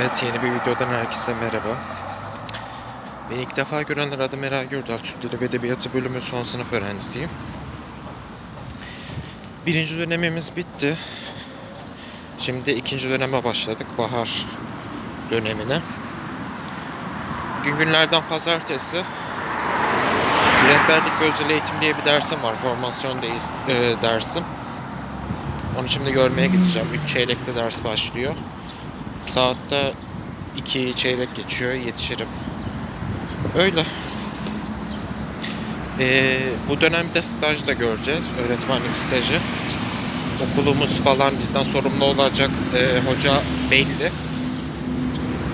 Evet yeni bir videodan herkese merhaba. Beni ilk defa görenler adım Eray Gürdal. Türk Dili ve Edebiyatı bölümü son sınıf öğrencisiyim. Birinci dönemimiz bitti. Şimdi ikinci döneme başladık. Bahar dönemine. Bugün günlerden pazartesi. Rehberlik ve özel eğitim diye bir dersim var. Formasyon deyiz, e, dersim. Onu şimdi görmeye gideceğim. 3 çeyrekte ders başlıyor. Saatte 2 çeyrek geçiyor. Yetişirim. Öyle. Ee, bu dönemde staj da göreceğiz. Öğretmenlik stajı. Okulumuz falan bizden sorumlu olacak ee, hoca belli.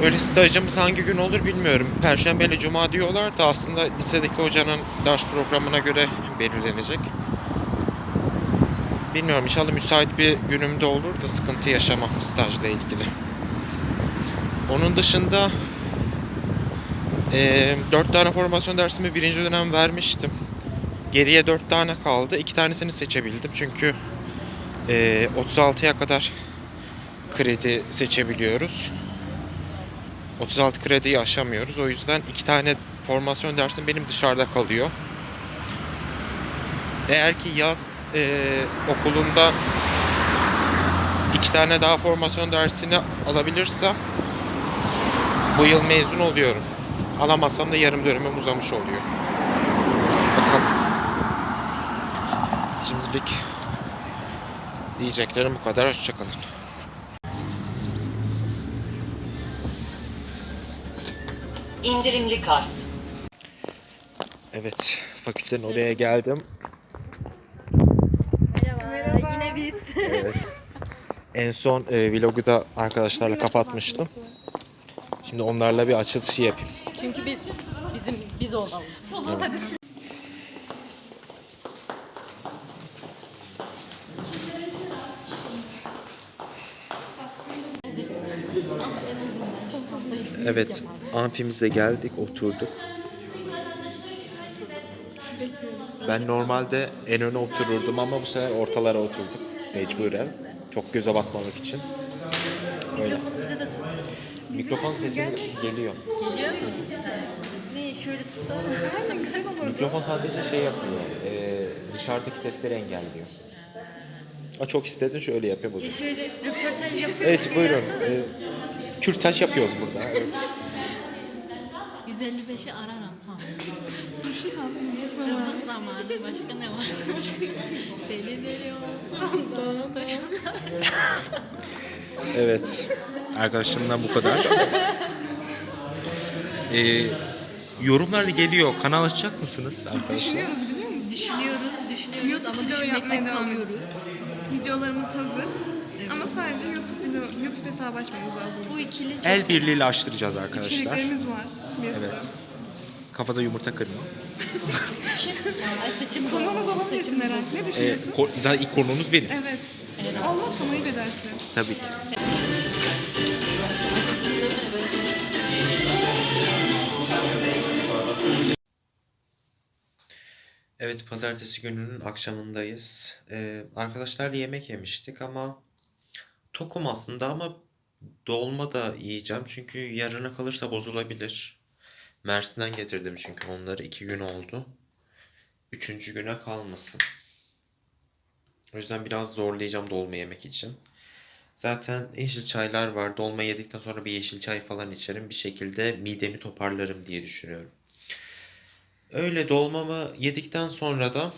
Öyle stajımız hangi gün olur bilmiyorum. Perşembe ile cuma diyorlar da aslında lisedeki hocanın ders programına göre belirlenecek. Bilmiyorum inşallah müsait bir günümde olur da sıkıntı yaşamam stajla ilgili. Onun dışında eee 4 tane formasyon dersimi birinci dönem vermiştim. Geriye 4 tane kaldı. 2 tanesini seçebildim çünkü eee 36'ya kadar kredi seçebiliyoruz. 36 krediyi aşamıyoruz. O yüzden 2 tane formasyon dersim benim dışarıda kalıyor. Eğer ki yaz eee, okulunda iki tane daha formasyon dersini alabilirsem bu yıl mezun oluyorum. Alamazsam da yarım dönemim uzamış oluyor. Artık bakalım. Şimdilik diyeceklerim bu kadar. Hoşçakalın. İndirimli kart. Evet, fakültenin oraya geldim. Merhaba. Yine biz. Evet. En son e, vlogu da arkadaşlarla kapatmıştım. Şimdi onlarla bir açılışı yapayım. Çünkü biz bizim biz olalım. Evet, amfimize geldik, oturduk. Ben normalde en öne otururdum ama bu sefer ortalara oturduk mecburen. Çok göze batmamak için. Öyle. Bize de tut. Mikrofon sesi geliyor. Geliyor. Ne şöyle tutsana. Aynen güzel olur. Mikrofon sadece şey yapıyor, e, dışarıdaki sesleri engelliyor. Aa, çok istedin şöyle yapayım o zaman. Şöyle röportaj yapıyor. Evet buyurun. E, kürtaj yapıyoruz burada. Evet. 155'i ararım tamam. Turşu yapmışsın Hızlı zamanı başka ne var? deli deli o. Evet. Arkadaşımdan bu kadar. Ee, yorumlar geliyor. Kanal açacak mısınız arkadaşlar? Düşünüyoruz biliyor musun? Düşünüyoruz, düşünüyoruz YouTube ama video düşünmekten yapmaya devam kalıyoruz. Videolarımız hazır. Ama sadece YouTube video, YouTube hesabı açmamız lazım. Bu ikili çok El birliğiyle açtıracağız arkadaşlar. İçeriklerimiz var. Bir sürü. Evet. Kafada yumurta kırma. Ay saçım Konuğumuz olabilirsin herhalde. Ne Ee, düşünüyorsun? ko- zaten ilk konuğunuz benim. Evet. Olmazsa ayıp edersin. Tabii ki. Evet, pazartesi gününün akşamındayız. Ee, arkadaşlarla yemek yemiştik ama tokum aslında ama dolma da yiyeceğim çünkü yarına kalırsa bozulabilir. Mersin'den getirdim çünkü onları iki gün oldu. Üçüncü güne kalmasın. O yüzden biraz zorlayacağım dolma yemek için. Zaten yeşil çaylar var. Dolma yedikten sonra bir yeşil çay falan içerim. Bir şekilde midemi toparlarım diye düşünüyorum. Öyle dolmamı yedikten sonra da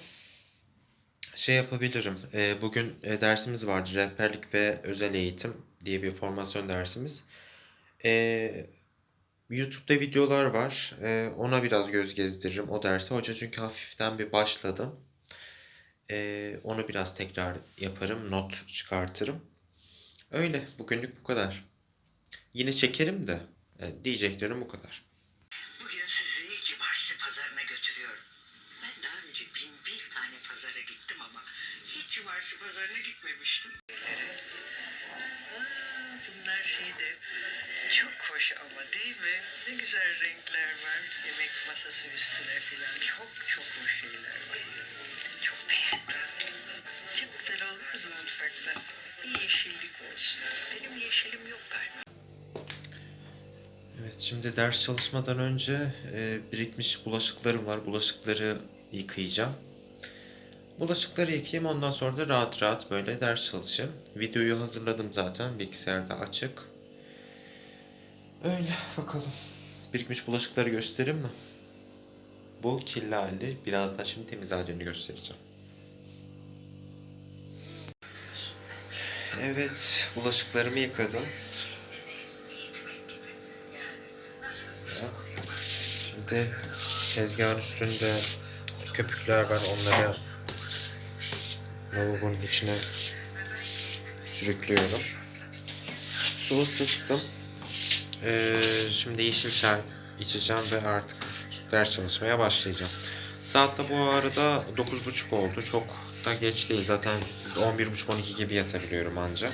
şey yapabilirim. Ee, bugün e, dersimiz vardı. Rehberlik ve özel eğitim diye bir formasyon dersimiz. Ee, YouTube'da videolar var. Ee, ona biraz göz gezdiririm o derse. Hoca çünkü hafiften bir başladı. Ee, onu biraz tekrar yaparım. Not çıkartırım. Öyle. Bugünlük bu kadar. Yine çekerim de. e, diyeceklerim bu kadar. Bugün sizi cumartesi pazarına götürüyorum. Ben daha önce bin bir tane pazara gittim ama hiç cumartesi pazarına gitmemiştim. Bunlar şeyde çok hoş ama değil mi? Ne güzel renkler var. Yemek masası üstüne filan çok çok hoş şeyler var. Çok beğendim. Çok güzel olmaz mı mutfakta? Bir yeşillik olsun. Benim yeşilim yok galiba. Evet, şimdi ders çalışmadan önce e, birikmiş bulaşıklarım var. Bulaşıkları yıkayacağım. Bulaşıkları yıkayayım ondan sonra da rahat rahat böyle ders çalışayım. Videoyu hazırladım zaten bilgisayarda açık. Öyle bakalım. Birikmiş bulaşıkları göstereyim mi? Bu kirli hali. Birazdan şimdi temiz halini göstereceğim. Evet, bulaşıklarımı yıkadım. Şimdi tezgahın üstünde köpükler var. Onları lavabonun içine sürüklüyorum. Su ısıttım. Ee, şimdi yeşil çay içeceğim ve artık ders çalışmaya başlayacağım. Saat de bu arada 9.30 oldu. Çok da geç değil. Zaten 11.30-12 gibi yatabiliyorum anca.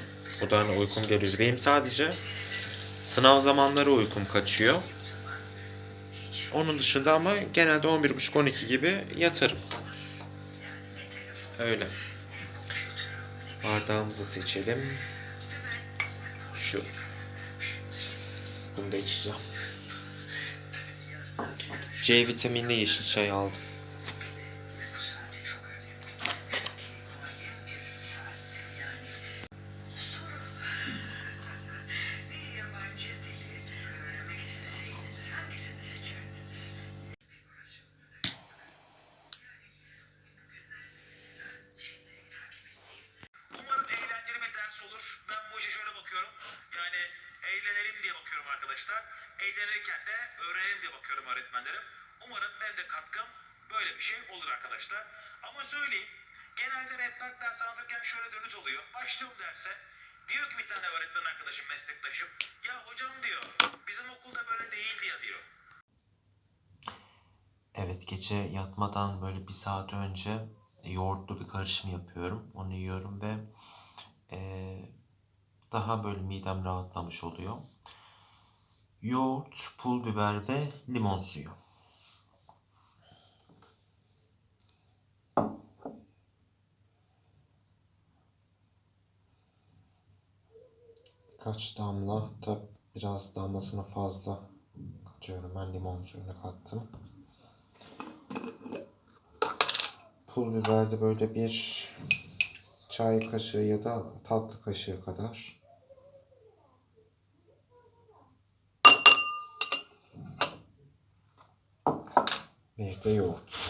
O da hani uykum geliyor. Benim sadece sınav zamanları uykum kaçıyor. Onun dışında ama genelde 11.30-12 gibi yatarım. Öyle. Bardağımızı seçelim. Şu. Bunu da içeceğim. C vitaminli yeşil çay aldım. Gece yatmadan böyle bir saat önce yoğurtlu bir karışım yapıyorum. Onu yiyorum ve eee, daha böyle midem rahatlamış oluyor. Yoğurt, pul biber ve limon suyu. Birkaç damla da biraz damlasını fazla katıyorum. Ben limon suyunu kattım. Pul biber de böyle bir çay kaşığı ya da tatlı kaşığı kadar. Bir de yoğurt.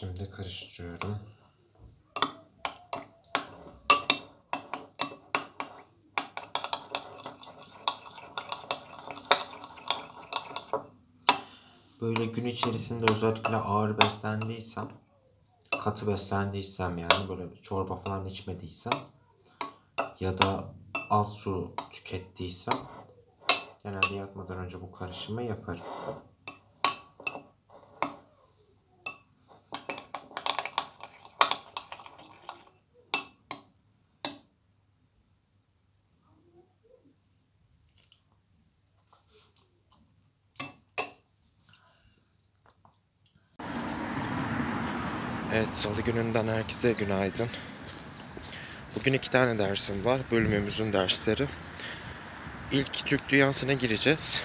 Şimdi karıştırıyorum. Böyle gün içerisinde özellikle ağır beslendiysem, katı beslendiysem yani böyle çorba falan içmediysem ya da az su tükettiysem genelde yatmadan önce bu karışımı yaparım. Evet, salı gününden herkese günaydın. Bugün iki tane dersim var, bölümümüzün dersleri. İlk Türk Dünyası'na gireceğiz.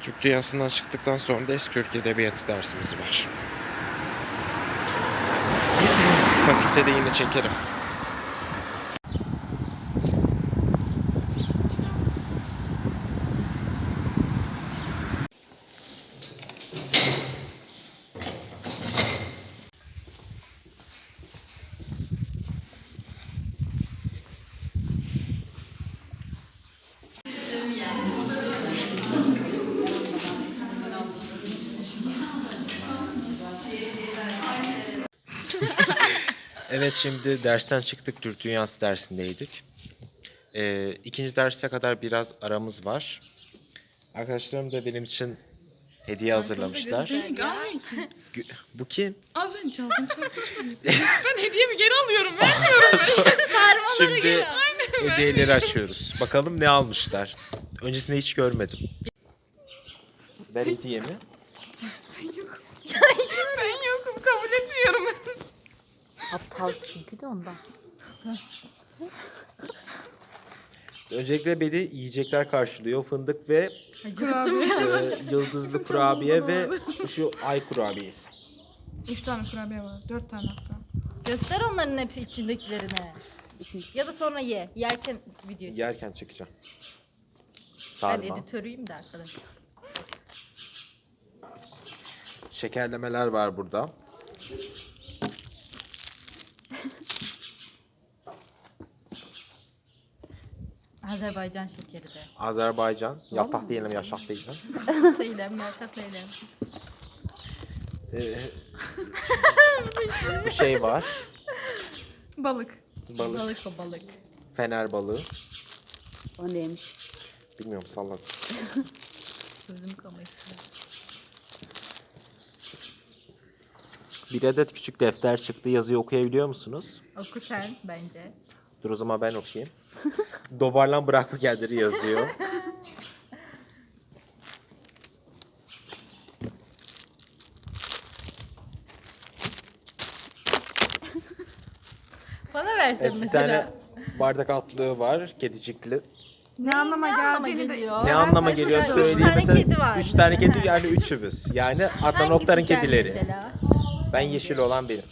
Türk Dünyası'ndan çıktıktan sonra da eski Türk Edebiyatı dersimiz var. Fakültede yine çekerim. Evet şimdi dersten çıktık. Türk Dünyası dersindeydik. Ee, ikinci derse kadar biraz aramız var. Arkadaşlarım da benim için hediye hazırlamışlar. Beni almıyor ki. Gü- Bu kim? Az önce çaldın çarpışmıyor. ben hediyemi geri alıyorum. Ben Şimdi hediyeleri açıyoruz. Bakalım ne almışlar. Öncesinde hiç görmedim. Ver hediyemi. ben yokum kabul etmiyorum. Aptal çünkü de ondan. Öncelikle beni yiyecekler karşılıyor. Fındık ve e, yıldızlı kurabiye ve şu ay kurabiyesi. Üç tane kurabiye var. Dört tane hatta. Göster onların hep içindekilerini. Ya da sonra ye. Yerken video çek. Yerken çekeceğim. Ben Sarma. editörüyüm de arkadaşlar. Şekerlemeler var burada. Azerbaycan şekeri de. Azerbaycan. Yaprak değilim, yaşak değilim. Söylem, yavşak söylem. Ee, bu şey var. Balık. Balık. Balık o balık. Fener balığı. O neymiş? Bilmiyorum salladım. Sözüm kamıştı. Bir adet küçük defter çıktı. Yazıyı okuyabiliyor musunuz? Oku sen bence. Dur o zaman ben okuyayım. Dobarlan bırakma kendini yazıyor. Bana versen Evet, bir mesela. tane bardak altlığı var. Kedicikli. Ne anlama anlama geldiğini de... geliyor? Ne Ben anlama sana geliyor söyleyeyim. Üç tane Mesela kedi var üç tane kedi yani üçümüz. Yani Adnan Hangisi Oktar'ın sen kedileri. Mesela? Ben yeşil olan benim.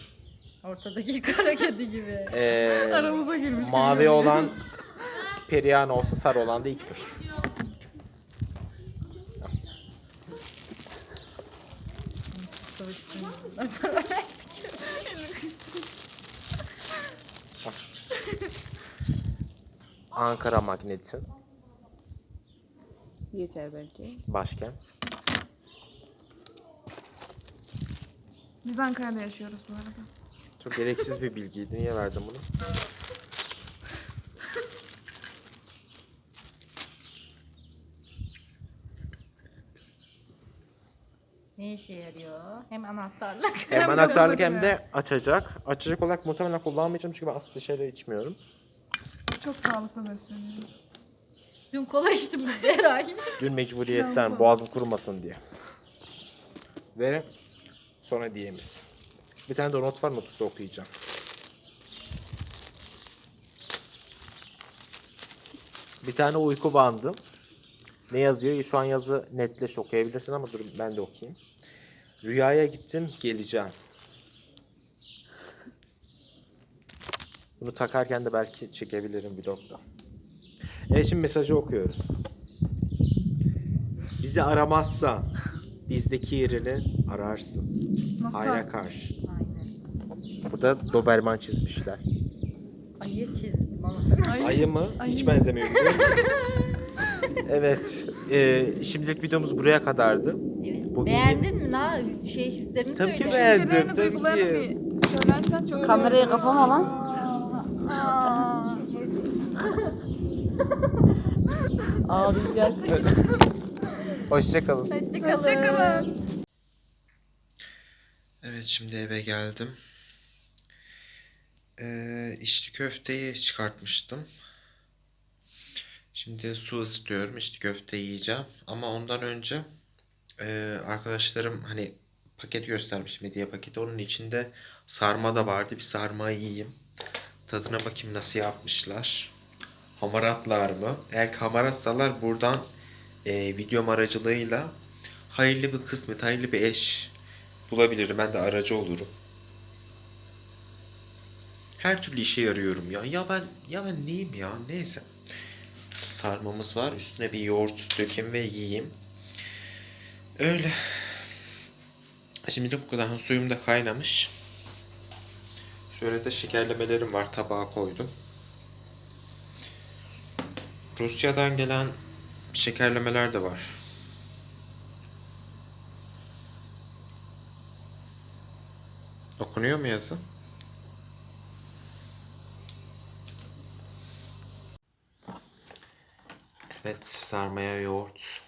Ortadaki kara kedi gibi. Ee, Aramıza girmiş. mavi olan Perihan olsa sarı olan da İknur. Ankara Magnet'in Yeter belki. başkent. Biz Ankara'da yaşıyoruz bu arada. Çok gereksiz bir bilgiydi. Niye verdim bunu? Ne işe yarıyor? Hem anahtarlık. Hem Hem de anahtarlık hem de açacak. Açacak olarak muhtemelen kullanmayacağım çünkü ben asıl dışarı içmiyorum. Çok sağlıklı besleniyor. Dün kola içtim biz de herhalde. Dün mecburiyetten boğazım kurumasın diye. Ve son hediyemiz. Bir tane de not var notu da okuyacağım. Bir tane uyku bandı. Ne yazıyor? Şu an yazı netleş okuyabilirsin ama dur ben de okuyayım. Rüyaya gittim geleceğim. Bunu takarken de belki çekebilirim vlogda. Evet şimdi mesajı okuyorum. Bizi aramazsan bizdeki yerini ararsın. Hayra karşı. Burada Doberman çizmişler. Ayı çizdim ama. Ayı mı? Hiç Ayı. benzemiyor biliyor musun? evet. e, şimdilik videomuz buraya kadardı. Evet. Bugün- Beğendin mi? Na şey hislerini Tabii ki söyle. beğendim. Düşüncelerini, tabii duygularını ki. söylersen çok Kamerayı kapama lan. Ağlayacak. Hoşçakalın. Hoşçakalın. Hoşçakalın. Evet şimdi eve geldim. Ee, içli köfteyi çıkartmıştım. Şimdi su ısıtıyorum. İçli köfte yiyeceğim. Ama ondan önce e, arkadaşlarım hani paket göstermiştim hediye paketi. Onun içinde sarma da vardı. Bir sarma yiyeyim. Tadına bakayım nasıl yapmışlar. Hamaratlar mı? Eğer hamaratsalar buradan e, videom aracılığıyla hayırlı bir kısmet, hayırlı bir eş bulabilirim. Ben de aracı olurum. Her türlü işe yarıyorum ya. Ya ben ya ben neyim ya? Neyse. Sarmamız var. Üstüne bir yoğurt dökeyim ve yiyeyim. Öyle. Şimdi bu kadar. Suyum da kaynamış. Şöyle de şekerlemelerim var. Tabağa koydum. Rusya'dan gelen şekerlemeler de var. Okunuyor mu yazı? Evet, sarmaya yoğurt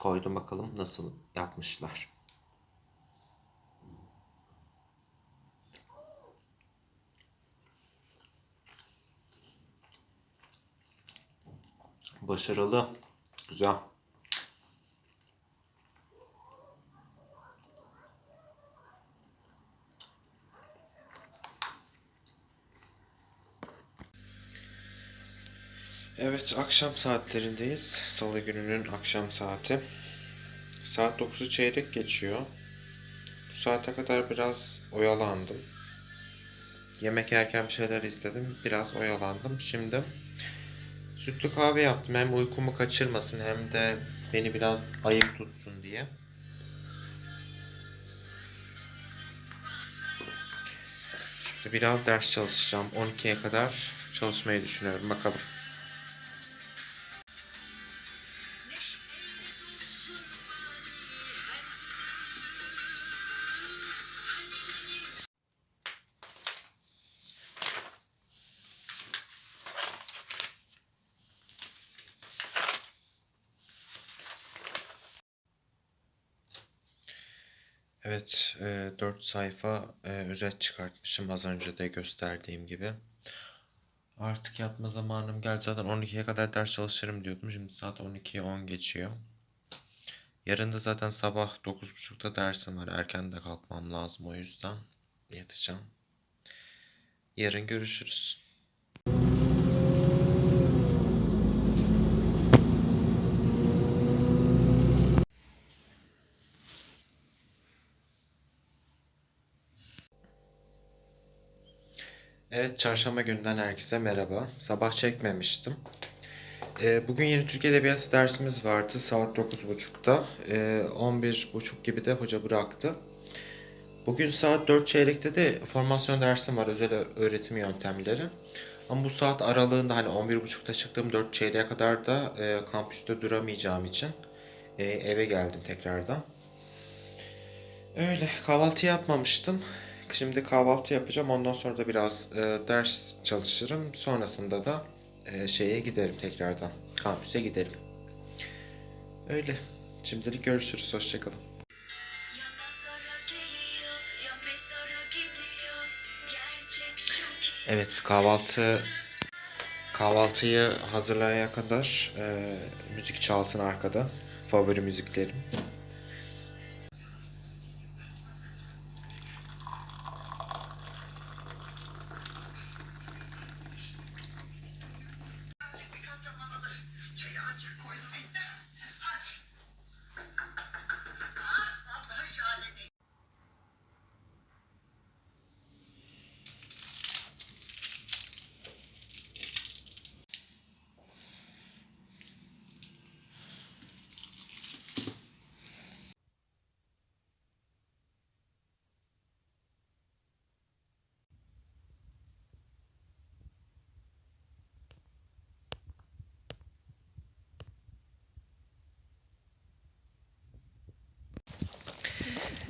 Koydum bakalım nasıl yapmışlar. Başarılı. Güzel. Evet, akşam saatlerindeyiz. Salı gününün akşam saati. Saat 9'u çeyrek geçiyor. Bu saate kadar biraz oyalandım. Yemek yerken bir şeyler izledim. Biraz oyalandım. Şimdi sütlü kahve yaptım. Hem uykumu kaçırmasın hem de beni biraz ayık tutsun diye. Şimdi biraz ders çalışacağım. 12'ye kadar çalışmayı düşünüyorum. Bakalım. 4 sayfa e, özet çıkartmışım az önce de gösterdiğim gibi. Artık yatma zamanım geldi. Zaten 12'ye kadar ders çalışırım diyordum. Şimdi saat 12'ye 10 geçiyor. Yarın da zaten sabah 9.30'da dersim var. Erken de kalkmam lazım o yüzden yatacağım. Yarın görüşürüz. Evet, çarşamba günden herkese merhaba. Sabah çekmemiştim. Ee, bugün yeni Türk Edebiyatı dersimiz vardı saat 9.30'da. Ee, 11.30 gibi de hoca bıraktı. Bugün saat 4 çeyrekte de formasyon dersim var, özel öğretim yöntemleri. Ama bu saat aralığında hani 11.30'da çıktığım 4 çeyreğe kadar da e, kampüste duramayacağım için e, eve geldim tekrardan. Öyle kahvaltı yapmamıştım. Şimdi kahvaltı yapacağım. Ondan sonra da biraz e, ders çalışırım. Sonrasında da e, şeye giderim tekrardan. Kampüse giderim. Öyle. Şimdilik görüşürüz. Hoşçakalın. Evet kahvaltı kahvaltıyı hazırlayana kadar e, müzik çalsın arkada. Favori müziklerim.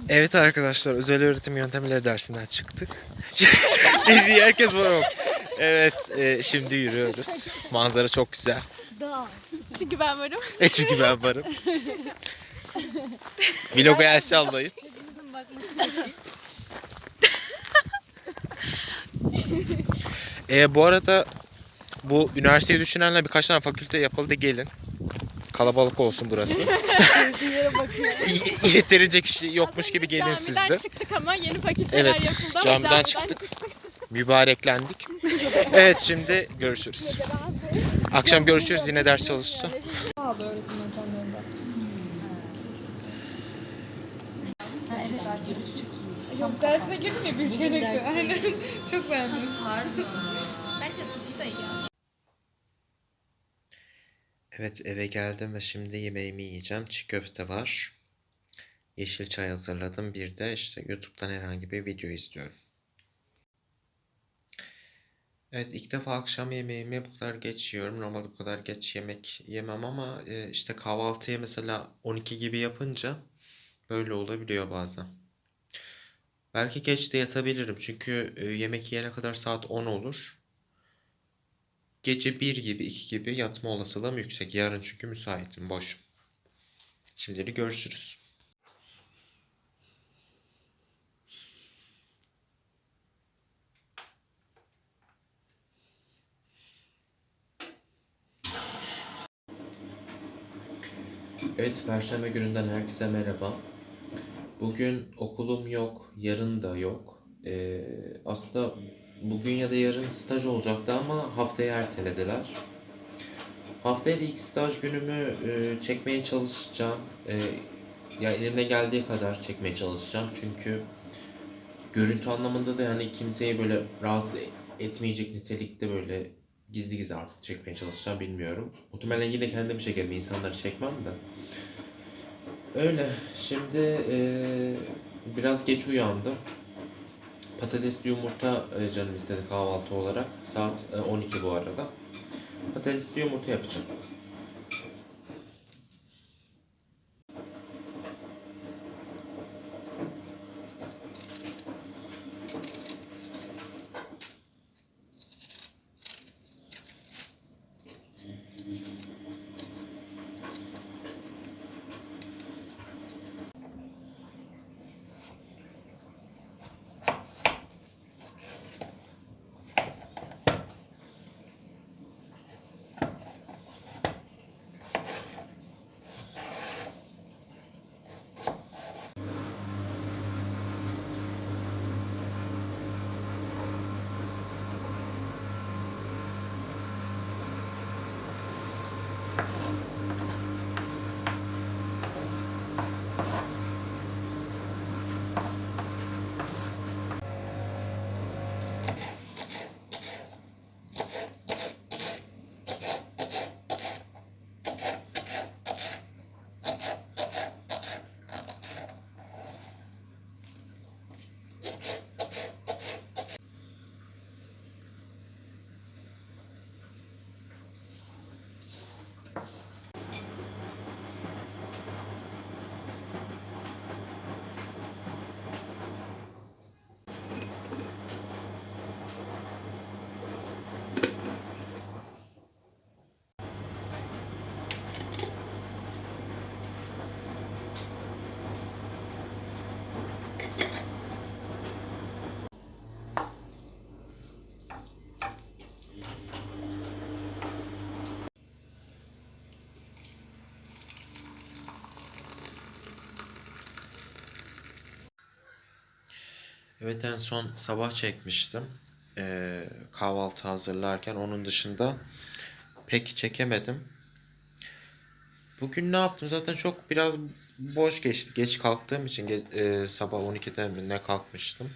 Evet arkadaşlar özel öğretim yöntemleri dersinden çıktık. Herkes var yok. Evet e, şimdi yürüyoruz. Manzara çok güzel. Çünkü ben varım. E çünkü ben varım. Vlogu el sallayın. e, bu arada bu üniversiteyi düşünenler birkaç tane fakülte yapıldı gelin. Kalabalık olsun burası. Y- Yeterince kişi yokmuş gibi gelin. Camiden çıktık ama yeni fakülteler Evet, yapıldı. ama camiden çıktık. Mübareklendik. Evet şimdi görüşürüz. Akşam görüşürüz yine ders çalışacağım. Yok dersine girdim ya bir. Aynen. Çok beğendim. Evet eve geldim ve şimdi yemeğimi yiyeceğim. Çiğ köfte var. Yeşil çay hazırladım. Bir de işte YouTube'dan herhangi bir video izliyorum. Evet ilk defa akşam yemeğimi bu kadar geç yiyorum. Normalde bu kadar geç yemek yemem ama e, işte kahvaltıya mesela 12 gibi yapınca böyle olabiliyor bazen. Belki geç de yatabilirim çünkü e, yemek yiyene kadar saat 10 olur. Gece 1 gibi 2 gibi yatma olasılığım yüksek. Yarın çünkü müsaitim boşum. Şimdilik görüşürüz. Evet, Perşembe gününden herkese merhaba. Bugün okulum yok, yarın da yok. Ee, aslında bugün ya da yarın staj olacaktı ama haftaya ertelediler. Haftaya da ilk staj günümü e, çekmeye çalışacağım. E, ya elimden geldiği kadar çekmeye çalışacağım. Çünkü görüntü anlamında da yani kimseyi böyle rahatsız etmeyecek nitelikte böyle gizli gizli artık çekmeye çalışacağım bilmiyorum. Muhtemelen yine kendimi çekerim, insanları çekmem de. Öyle. Şimdi e, biraz geç uyandım. Patatesli yumurta e, canım istedi kahvaltı olarak. Saat e, 12 bu arada. Patatesli yumurta yapacağım. Evet en son sabah çekmiştim. Ee, kahvaltı hazırlarken onun dışında pek çekemedim. Bugün ne yaptım? Zaten çok biraz boş geçti. Geç kalktığım için ge- e, sabah 12'de mi ne kalkmıştım.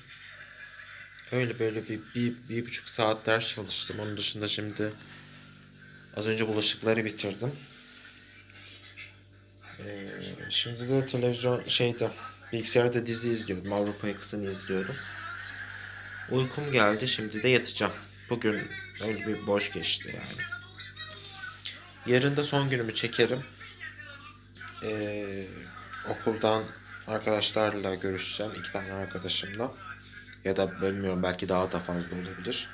Öyle böyle bir, bir, bir buçuk saat ders çalıştım. Onun dışında şimdi az önce bulaşıkları bitirdim. Ee, şimdi de televizyon şeyde bilgisayarda dizi izliyordum. Avrupa Yakası'nı izliyorum. Uykum geldi. Şimdi de yatacağım. Bugün öyle bir boş geçti yani. Yarın da son günümü çekerim. Ee, okuldan arkadaşlarla görüşeceğim. iki tane arkadaşımla. Ya da bilmiyorum belki daha da fazla olabilir.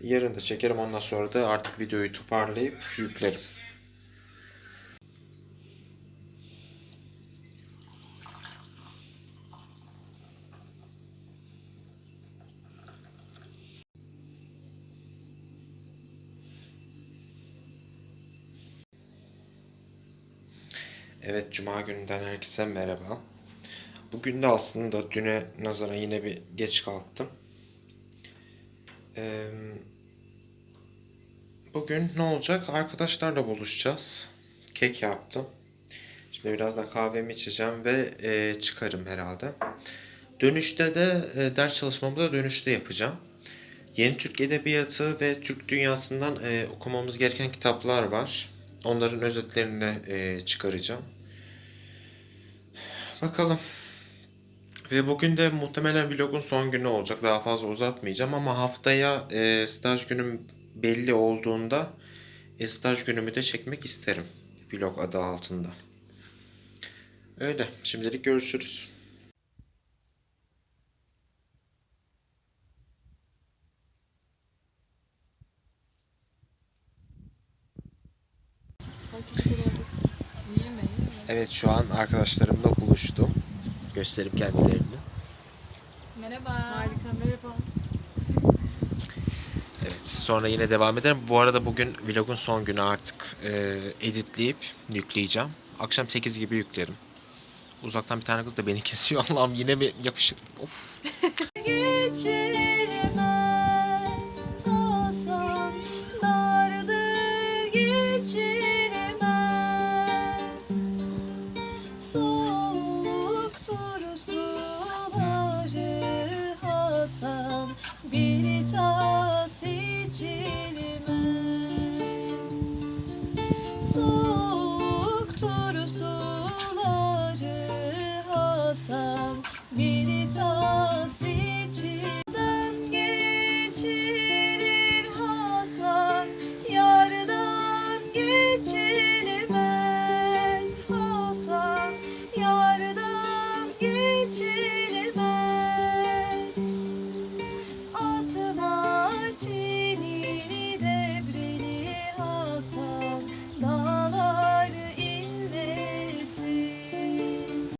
Yarın da çekerim. Ondan sonra da artık videoyu toparlayıp yüklerim. Evet, Cuma gününden herkese merhaba. Bugün de aslında düne nazaran yine bir geç kalktım. Ee, bugün ne olacak? Arkadaşlarla buluşacağız. Kek yaptım. Şimdi birazdan kahvemi içeceğim ve e, çıkarım herhalde. Dönüşte de e, ders çalışmamı da dönüşte yapacağım. Yeni Türk Edebiyatı ve Türk Dünyası'ndan e, okumamız gereken kitaplar var. Onların özetlerini e, çıkaracağım. Bakalım. Ve bugün de muhtemelen vlogun son günü olacak. Daha fazla uzatmayacağım ama haftaya e, staj günüm belli olduğunda e, staj günümü de çekmek isterim. Vlog adı altında. Öyle. Şimdilik görüşürüz. Evet şu an arkadaşlarımla buluştum. Gösterip kendilerini. Merhaba. Harika merhaba. Evet sonra yine devam ederim. Bu arada bugün vlogun son günü artık e, editleyip yükleyeceğim. Akşam 8 gibi yüklerim. Uzaktan bir tane kız da beni kesiyor. Allah'ım yine mi yakışık? Of. geçilmez soul.